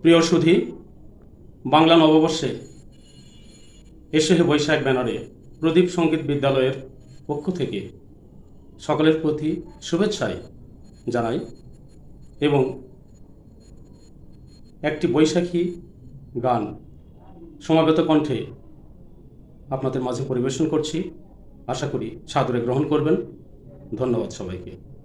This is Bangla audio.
প্রিয় সুধি, বাংলা নববর্ষে এসে বৈশাখ ব্যানারে প্রদীপ সংগীত বিদ্যালয়ের পক্ষ থেকে সকলের প্রতি শুভেচ্ছাই জানাই এবং একটি বৈশাখী গান সমাবেত কণ্ঠে আপনাদের মাঝে পরিবেশন করছি। আশা করি সাদরে গ্রহণ করবেন। ধন্যবাদ সবাইকে।